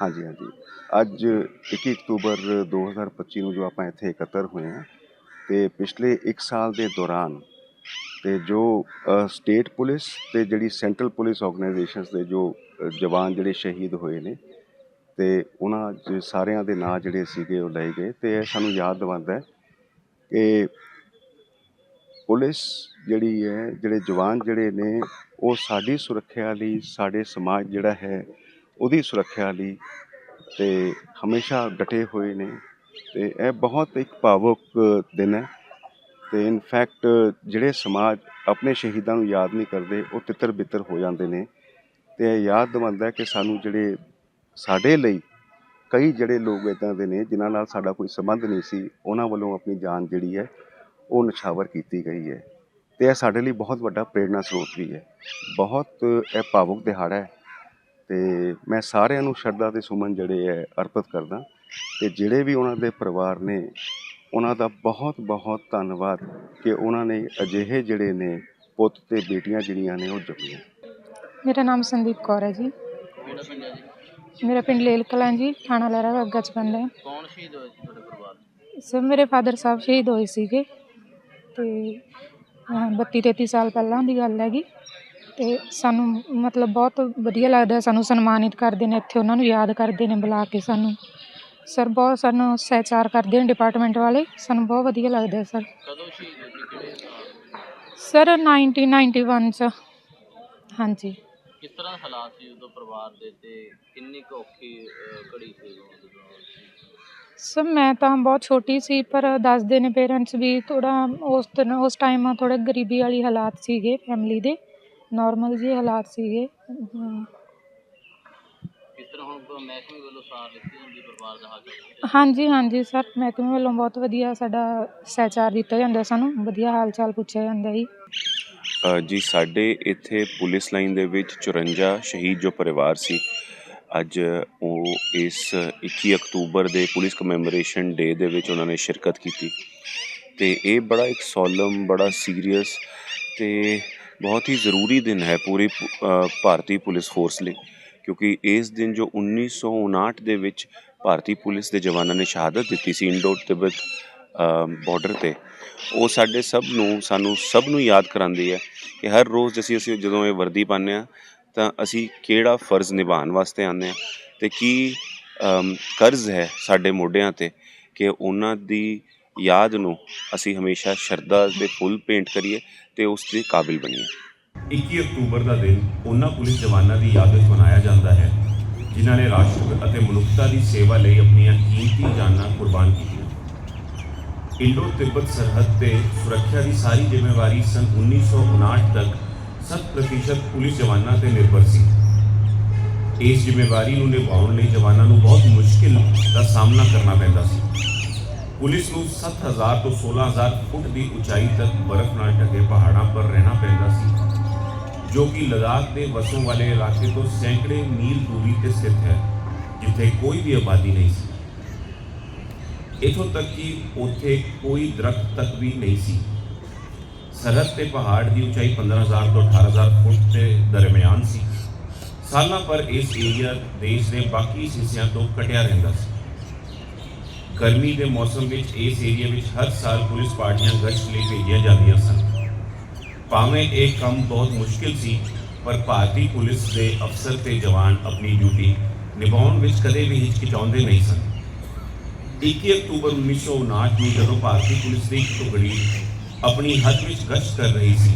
ਹਾਂਜੀ ਹਾਂਜੀ। ਅੱਜ 21 ਅਕਤੂਬਰ 2025 ਨੂੰ ਜੋ ਆਪਾਂ ਇੱਥੇ ਇਕੱਤਰ ਹੋਏ ਹਾਂ ਤੇ ਪਿਛਲੇ 1 ਸਾਲ ਦੇ ਦੌਰਾਨ ਤੇ ਜੋ ਸਟੇਟ ਪੁਲਿਸ ਤੇ ਜਿਹੜੀ ਸੈਂਟਰਲ ਪੁਲਿਸ ਆਰਗੇਨਾਈਜੇਸ਼ਨਸ ਦੇ ਜੋ ਜਵਾਨ ਜਿਹੜੇ ਸ਼ਹੀਦ ਹੋਏ ਨੇ ਤੇ ਉਹਨਾਂ 'ਚ ਸਾਰਿਆਂ ਦੇ ਨਾਂ ਜਿਹੜੇ ਸੀਗੇ ਉਹ ਲਏ ਗਏ ਤੇ ਇਹ ਸਾਨੂੰ ਯਾਦ ਦਿਵਾਉਂਦਾ ਹੈ ਕਿ ਪੁਲਿਸ ਜਿਹੜੀ ਹੈ, ਜਿਹੜੇ ਜਵਾਨ ਜਿਹੜੇ ਨੇ ਉਹ ਸਾਡੀ ਸੁਰੱਖਿਆ ਲਈ, ਸਾਡੇ ਸਮਾਜ ਜਿਹੜਾ ਹੈ ਉਹਦੀ ਸੁਰੱਖਿਆ ਲਈ ਤੇ ਹਮੇਸ਼ਾ ਡਟੇ ਹੋਏ ਨੇ ਤੇ ਇਹ ਬਹੁਤ ਇੱਕ ਭਾਵੁਕ ਦਿਨ ਹੈ ਤੇ ਇਨਫੈਕਟ ਜਿਹੜੇ ਸਮਾਜ ਆਪਣੇ ਸ਼ਹੀਦਾਂ ਨੂੰ ਯਾਦ ਨਹੀਂ ਕਰਦੇ, ਉਹ ਤਿੱਤਰ ਬਿੱਤਰ ਹੋ ਜਾਂਦੇ ਨੇ ਤੇ ਇਹ ਯਾਦ ਦਿਵਾਉਂਦਾ ਕਿ ਸਾਨੂੰ ਜਿਹੜੇ ਸਾਡੇ ਲਈ ਕਈ ਜਿਹੜੇ ਲੋਕ ਇੱਦਾਂ ਦੇ ਨੇ ਜਿਨ੍ਹਾਂ ਨਾਲ ਸਾਡਾ ਕੋਈ ਸੰਬੰਧ ਨਹੀਂ ਸੀ, ਉਹਨਾਂ ਵੱਲੋਂ ਆਪਣੀ ਜਾਨ ਜਿਹੜੀ ਹੈ ਉਹ ਨਿਛਾਵਰ ਕੀਤੀ ਗਈ ਹੈ ਤੇ ਇਹ ਸਾਡੇ ਲਈ ਬਹੁਤ ਵੱਡਾ ਪ੍ਰੇਰਣਾ ਸਰੋਤ ਵੀ ਹੈ। ਬਹੁਤ ਇਹ ਭਾਵੁਕ ਦਿਹਾੜਾ ਹੈ। ਤੇ ਮੈਂ ਸਾਰਿਆਂ ਨੂੰ ਸ਼ਰਧਾ ਦੇ ਸੁਮਨ ਜਿਹੜੇ ਹੈ ਅਰਪਿਤ ਕਰਦਾ। ਤੇ ਜਿਹੜੇ ਵੀ ਉਹਨਾਂ ਦੇ ਪਰਿਵਾਰ ਨੇ ਉਹਨਾਂ ਦਾ ਬਹੁਤ ਬਹੁਤ ਧੰਨਵਾਦ ਕਿ ਉਹਨਾਂ ਨੇ ਅਜਿਹੇ ਜਿਹੜੇ ਨੇ ਪੁੱਤ ਤੇ ਬੇਟੀਆਂ ਜਿਹੜੀਆਂ ਨੇ ਉਹ ਜੰਮੀਆਂ। ਮੇਰਾ ਨਾਮ ਸੰਦੀਪ ਕੌਰ ਹੈ ਜੀ। ਕਿਹੜਾ ਪਿੰਡ ਹੈ ਜੀ? ਮੇਰਾ ਪਿੰਡ ਲੇਲ ਕਲਾਂ ਜੀ ਥਾਣਾ ਲਹਿਰਾ ਅੱਗਾ ਚ ਪੈਂਦਾ ਹੈ। ਕੌਣ ਸ਼ਹੀਦ ਹੋਏ ਸੀ ਤੁਹਾਡੇ ਪਰਿਵਾਰ ਚ? ਸਰ ਮੇਰੇ ਫਾਦਰ ਸਾਹਿਬ ਸ਼ਹੀਦ ਹੋਏ ਸੀਗੇ। ਤੇ 32 33 ਸਾਲ ਪਹਿਲਾਂ ਦੀ ਗੱਲ ਹੈਗੀ। ਤੇ ਸਾਨੂੰ ਮਤਲਬ ਬਹੁਤ ਵਧੀਆ ਲੱਗਦਾ ਸਾਨੂੰ ਸਨਮਾਨਿਤ ਕਰਦੇ ਨੇ ਇੱਥੇ ਉਹਨਾਂ ਨੂੰ ਯਾਦ ਕਰਦੇ ਨੇ ਬੁਲਾ ਕੇ ਸਾਨੂੰ। ਸਰ ਬਹੁਤ ਸਾਨੂੰ ਸਹਿਚਾਰ ਕਰਦੇ ਨੇ ਡਿਪਾਰਟਮੈਂਟ ਵਾਲੇ ਸਾਨੂੰ ਬਹੁਤ ਵਧੀਆ ਲੱਗਦਾ ਸਰ? ਸਰ 1991 ਚ। ਹਾਂਜੀ। ਕਿਸ ਤਰ੍ਹਾਂ ਹਾਲਾਤ ਸੀ ਉਦੋਂ ਪਰਿਵਾਰ ਦੇ ਤੇ? ਕਿੰਨੀ ਕੁ ਔਖੀ ਅਹ, ਘੜੀ ਸੀ ਉਦੋਂ ਸਰ ਮੈਂ ਤਾਂ ਬਹੁਤ ਛੋਟੀ ਸੀ ਪਰ ਦੱਸਦੇ ਨੇ ਪੇਰੈਂਟਸ ਵੀ ਥੋੜਾ ਉਸ ਦਿਨ ਉਸ ਟਾਈਮ ਥੋੜੇ ਗਰੀਬੀ ਵਾਲੀ ਹਾਲਾਤ ਸੀਗੇ ਫੈਮਿਲੀ ਦੇ। ਨਾਰਮਲ ਜਿਹੇ ਹਾਲਾਤ ਸੀਗੇ। ਹਾਂ। ਕਿਸ ਤਰ੍ਹਾਂ ਹੁਣ ਪ- ਮਹਿਕਮੇ ਵੱਲੋਂ ਸਾਰ ਲਿੱਤੀ ਜਾਂਦੀ ਪਰਿਵਾਰ ਦਾ ਹਾਲ ਚਾਲ ਹਾਂਜੀ ਹਾਂਜੀ ਸਰ ਮਹਿਕਮੇ ਵੱਲੋਂ ਬਹੁਤ ਵਧੀਆ ਸਾਡਾ ਸਹਿਚਾਰ ਦਿੱਤਾ ਜਾਂਦਾ ਸਾਨੂੰ ਵਧੀਆ ਹਾਲ ਚਾਲ ਪੁੱਛਿਆ ਜਾਂਦਾ ਜੀ। ਜੀ ਸਾਡੇ ਇੱਥੇ ਪੁਲਿਸ ਲਾਈਨ ਦੇ ਵਿੱਚ 54 ਸ਼ਹੀਦ ਜੋ ਪਰਿਵਾਰ ਸੀ ਅੱਜ ਉਹ ਇਸ 21 ਅਕਤੂਬਰ ਦੇ ਪੁਲਿਸ ਕਮੈਮੋਰੇਸ਼ਨ ਡੇ ਦੇ ਵਿੱਚ ਉਹਨਾਂ ਨੇ ਸ਼ਿਰਕਤ ਕੀਤੀ। ਤੇ ਇਹ ਬੜਾ ਇੱਕ ਸੋਲਮ ਬੜਾ ਸੀਰੀਅਸ ਤੇ ਬਹੁਤ ਹੀ ਜ਼ਰੂਰੀ ਦਿਨ ਹੈ ਪੂਰੀ ਪ- ਭਾਰਤੀ ਪੁਲਿਸ ਫੋਰਸ ਲਈ, ਕਿਉਂਕਿ ਇਸ ਦਿਨ ਜੋ 1959 ਦੇ ਵਿੱਚ ਭਾਰਤੀ ਪੁਲਿਸ ਦੇ ਜਵਾਨਾਂ ਨੇ ਸ਼ਹਾਦਤ ਦਿੱਤੀ ਸੀ ਇੰਡੋ, ਤਿੱਬਤ ਬਾਰਡਰ ਤੇ, ਉਹ ਸਾਡੇ ਸਭ ਨੂੰ, ਸਾਨੂੰ ਸਭ ਨੂੰ ਯਾਦ ਕਰਾਉਂਦੀ ਹੈ ਕਿ ਹਰ ਰੋਜ਼ ਅਸੀਂ ਅਸੀਂ ਜਦੋਂ ਇਹ ਵਰਦੀ ਪਾਉਂਦੇ ਹਾਂ, ਤਾਂ ਅਸੀਂ ਕਿਹੜਾ ਫਰਜ਼ ਨਿਭਾਉਣ ਵਾਸਤੇ ਆਉਂਦੇ ਹਾਂ ਤੇ ਕੀ ਕਰਜ਼ ਹੈ ਸਾਡੇ ਮੋਢਿਆਂ ਤੇ ਕਿ ਉਹਨਾਂ ਦੀ ਯਾਦ ਨੂੰ ਅਸੀਂ ਹਮੇਸ਼ਾ ਸ਼ਰਧਾ ਦੇ ਫੁੱਲ ਪੇਂਟ ਕਰੀਏ ਤੇ ਉਸ ਦੇ ਕਾਬਿਲ ਬਣੀਏ। 21 ਅਕਤੂਬਰ ਦਾ ਦਿਨ ਉਹਨਾਂ ਪੁਲਿਸ ਜਵਾਨਾਂ ਦੀ ਯਾਦ ਵਿੱਚ ਮਨਾਇਆ ਜਾਂਦਾ ਹੈ, ਜਿਨ੍ਹਾਂ ਨੇ ਰਾਸ਼ਟਰ ਅਤੇ ਮਨੁੱਖਤਾ ਦੀ ਸੇਵਾ ਲਈ ਆਪਣੀਆਂ ਕੀਮਤੀ ਜਾਨਾਂ ਕੁਰਬਾਨ ਕੀਤੀਆਂ। ਇੰਡੋ ਤਿੱਬਤ ਸਰਹੱਦ ਤੇ ਸੁਰੱਖਿਆ ਦੀ ਸਾਰੀ ਜ਼ਿੰਮੇਵਾਰੀ ਸਨ 1959 ਤੱਕ 7% ਪੁਲਿਸ ਜਵਾਨਾਂ ਤੇ ਨਿਰਭਰ ਸੀ। ਇਸ ਜ਼ਿੰਮੇਵਾਰੀ ਨੂੰ ਨਿਭਾਉਣ ਲਈ ਜਵਾਨਾਂ ਨੂੰ ਬਹੁਤ ਮੁਸ਼ਕਿਲ ਦਾ ਸਾਹਮਣਾ ਕਰਨਾ ਪੈਂਦਾ ਸੀ। ਪੁਲਿਸ ਨੂੰ 7000 ਤੋਂ 16000 ਫੁੱਟ ਦੀ ਉਚਾਈ ਤੱਕ ਬਰਫ਼ ਨਾਲ ਢਕੇ ਪਹਾੜਾਂ ਪਰ ਰਹਿਣਾ ਪੈਂਦਾ ਸੀ ਜੋ ਕਿ ਲਦਾਖ ਦੇ ਵਸੋਂ ਵਾਲੇ ਇਲਾਕੇ ਤੋਂ ਸੈਂਕੜੇ ਮੀਲ ਦੂਰੀ ਤੇ ਸਥਿਤ ਹੈ ਜਿੱਥੇ ਕੋਈ ਵੀ ਆਬਾਦੀ ਨਹੀਂ ਸੀ ਇਥੋਂ ਤੱਕ ਕਿ ਉੱਥੇ ਕੋਈ ਦਰਖਤ ਤੱਕ ਵੀ ਨਹੀਂ ਸੀ ਸਰਹੱਦ ਤੇ ਪਹਾੜ ਦੀ ਉਚਾਈ 15000 ਤੋਂ 18000 ਫੁੱਟ ਦੇ ਦਰਮਿਆਨ ਸੀ ਸਾਲਾਂ ਪਰ ਇਸ ਏਰੀਆ ਦੇਸ਼ ਦੇ ਬਾਕੀ ਹਿੱਸਿਆਂ ਤੋਂ ਕਟਿਆ ਰਹਿੰਦਾ ਸੀ ਗਰਮੀ ਦੇ ਮੌਸਮ ਵਿੱਚ, ਇਸ ਏਰੀਆ ਵਿੱਚ ਹਰ ਸਾਲ ਪੁਲਿਸ ਪਾਰਟੀਆਂ ਗਸ਼ਤ ਲਈ ਭੇਜੀਆਂ ਜਾਂਦੀਆਂ ਸਨ। ਭਾਵੇਂ ਇਹ ਕੰਮ ਬਹੁਤ ਮੁਸ਼ਕਿਲ ਸੀ, ਪਰ ਭਾਰਤੀ ਪੁਲਿਸ ਦੇ ਅਫਸਰ ਤੇ ਜਵਾਨ ਆਪਣੀ ਡਿਊਟੀ ਨਿਭਾਉਣ ਵਿੱਚ ਕਦੇ ਵੀ ਹਿਚਕਿਚਾਉਂਦੇ ਨਹੀਂ ਸਨ। 21 ਅਕਤੂਬਰ 1959 ਨੂੰ ਜਦੋਂ ਭਾਰਤੀ ਪੁਲਿਸ ਦੀ ਇੱਕ ਟੁਕੜੀ ਆਪਣੀ ਹੱਦ ਵਿੱਚ ਗਸ਼ਤ ਕਰ ਰਹੀ ਸੀ,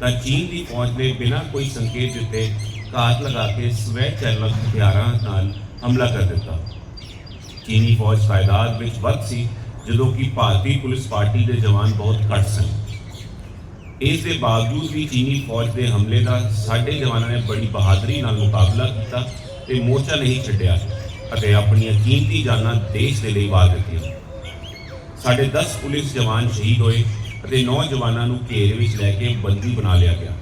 ਤਾਂ ਚੀਨ ਦੀ ਫੌਜ ਨੇ ਬਿਨਾਂ ਕੋਈ ਸੰਕੇਤ ਦਿੱਤੇ ਘਾਤ ਲਗਾ ਕੇ ਸਵੈ ਚਾਲਕ ਹਥਿਆਰਾਂ ਨਾਲ ਹਮਲਾ ਕਰ ਦਿੱਤਾ। ਚੀਨੀ ਫੌਜ ਤਾਇਦਾਦ ਵਿੱਚ ਵੱਧ ਸੀ, ਜਦੋਂ ਕਿ ਭਾਰਤੀ ਪੁਲਿਸ ਪਾਰਟੀ ਦੇ ਜਵਾਨ ਬਹੁਤ ਘੱਟ ਸਨ। ਇਸ ਦੇ ਬਾਵਜੂਦ ਵੀ ਚੀਨੀ ਫੌਜ ਦੇ ਹਮਲੇ ਦਾ ਸਾਡੇ ਜਵਾਨਾਂ ਨੇ ਬੜੀ ਬਹਾਦਰੀ ਨਾਲ ਮੁਕਾਬਲਾ ਕੀਤਾ ਤੇ ਮੋਰਚਾ ਨਹੀਂ ਛੱਡਿਆ ਅਤੇ ਆਪਣੀਆਂ ਕੀਮਤੀ ਜਾਨਾਂ ਦੇਸ਼ ਦੇ ਲਈ ਵਾਰ ਦਿੱਤੀਆਂ। ਸਾਡੇ 10 ਪੁਲਿਸ ਜਵਾਨ ਸ਼ਹੀਦ ਹੋਏ ਅਤੇ 9 ਜਵਾਨਾਂ ਨੂੰ ਘੇਰੇ ਵਿੱਚ ਲੈ ਕੇ ਬੰਦੀ ਬਣਾ ਲਿਆ ਗਿਆ।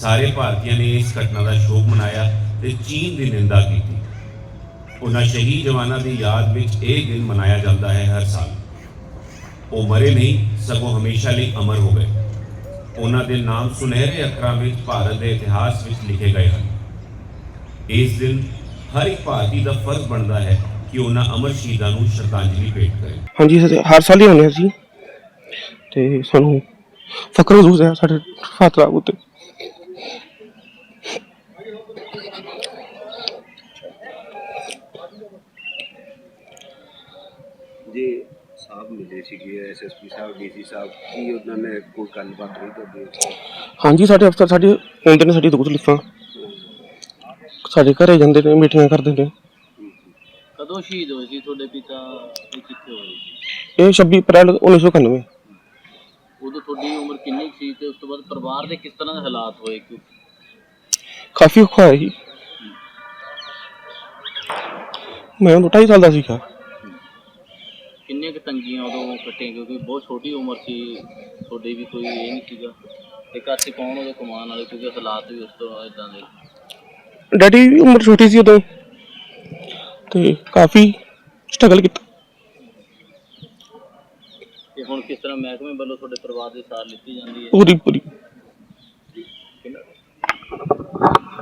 ਸਾਰੇ ਭਾਰਤੀਆਂ ਨੇ ਇਸ ਘਟਨਾ ਦਾ ਸ਼ੋਕ ਮਨਾਇਆ ਤੇ ਚੀਨ ਦੀ ਨਿੰਦਾ ਕੀਤੀ। ਉਹਨਾਂ ਸ਼ਹੀਦ ਜਵਾਨਾਂ ਦੀ ਯਾਦ ਵਿੱਚ ਇਹ ਦਿਨ ਮਨਾਇਆ ਜਾਂਦਾ ਹੈ ਹਰ ਸਾਲ। ਉਹ ਮਰੇ ਨਹੀਂ ਸਗੋਂ ਹਮੇਸ਼ਾ ਲਈ ਅਮਰ ਹੋ ਗਏ। ਉਹਨਾਂ ਦੇ ਨਾਮ ਸੁਨਹਿਰੇ ਅੱਖਰਾਂ ਵਿੱਚ ਭਾਰਤ ਦੇ ਇਤਿਹਾਸ ਵਿੱਚ ਲਿਖੇ ਗਏ ਹਨ। ਇਸ ਦਿਨ ਹਰ ਇੱਕ ਭਾਰਤੀ ਦਾ ਫਰਜ਼ ਬਣਦਾ ਹੈ ਕਿ ਉਹਨਾਂ ਅਮਰ ਸ਼ਹੀਦਾਂ ਨੂੰ ਸ਼ਰਧਾਂਜਲੀ ਭੇਟ ਕਰੇ। ਹਾਂਜੀ ਹਰ ਸਾਲ ਹੀ ਆਉਂਦੇ ਹਾਂ ਅਸੀਂ ਤੇ ਸਾਨੂੰ ਫਖਰ ਮਹਿਸੂਸ ਹੈ ਸਾਡੇ ਫਾਤਰਾ ਉੱਤੇ। ਜੀ ਸਾਹਿਬ ਮਿਲੇ ਸੀਗੇ ਐਸਐਸਪੀ ਸਾਹਿਬ ਡੀਸੀ ਸਾਹਿਬ ਕੀ ਉਹਨਾਂ ਨੇ ਕੋਈ ਗੱਲਬਾਤ ਹੋਈ ਤੁਹਾਡੀ ਹਾਂਜੀ ਸਾਡੇ ਅਫਸਰ ਸਾਡੇ ਆਉਂਦੇ ਨੇ ਸਾਡੀ ਦੁੱਖ ਤਕਲੀਫਾਂ। ਸਾਡੇ ਘਰੇ ਜਾਂਦੇ ਨੇ ਮੀਟਿੰਗਾਂ ਕਰਦੇ ਨੇ। ਕਦੋਂ ਸ਼ਹੀਦ ਹੋਏ ਸੀ ਤੁਹਾਡੇ ਪਿਤਾ? ਇਹ ਕਿੱਥੇ ਹੋਏ ਸੀ? ਇਹ 26 ਅਪ੍ਰੈਲ 1991 ਉਦੋਂ ਤੁਹਾਡੀ ਉਮਰ ਕਿੰਨੀ ਸੀ ਤੇ ਉਸ ਤੋਂ ਬਾਅਦ ਪਰਿਵਾਰ ਦੇ ਕਿਸ ਤਰ੍ਹਾਂ ਦੇ ਹਾਲਾਤ ਹੋਏ? ਕਿ ਕਾਫੀ ਔਖਾ ਸੀ। ਮੈਂ ਉਦੋਂ ਢਾਈ ਸਾਲ ਦਾ ਸੀਗਾ। ਕੁ ਤੰਗੀਆਂ ਉਦੋਂ ਕੱਟੀਆਂ ਕਿਉਂਕਿ ਬਹੁਤ ਛੋਟੀ ਉਮਰ ਸੀ ਤੁਹਾਡੀ ਵੀ ਕੋਈ ਇਹ ਨਹੀਂ ਸੀਗਾ। ਤੇ ਘਰ 'ਚ ਕੌਣ ਉਹਦੇ ਕਮਾਉਣ ਵਾਲੇ ਕਿਉਂਕਿ ਹਾਲਾਤ ਵੀ ਉਸ ਤੋਂ ਇਦਾਂ ਦੇ। ਡੈਡੀ ਦੀ ਉਮਰ ਛੋਟੀ ਸੀ ਉਦੋਂ ਤੇ ਕਾਫੀ ਸਟਰਗਲ ਕੀਤਾ। ਤੇ ਹੁਣ ਕਿਸ ਤਰ੍ਹਾਂ ਮਹਿਕਮੇ ਵੱਲੋਂ ਤੁਹਾਡੇ ਪਰਿਵਾਰ ਦੀ ਸਾਰ ਲਿੱਤੀ ਜਾਂਦੀ ਹੈ? ਪੂਰੀ ਪੂਰੀ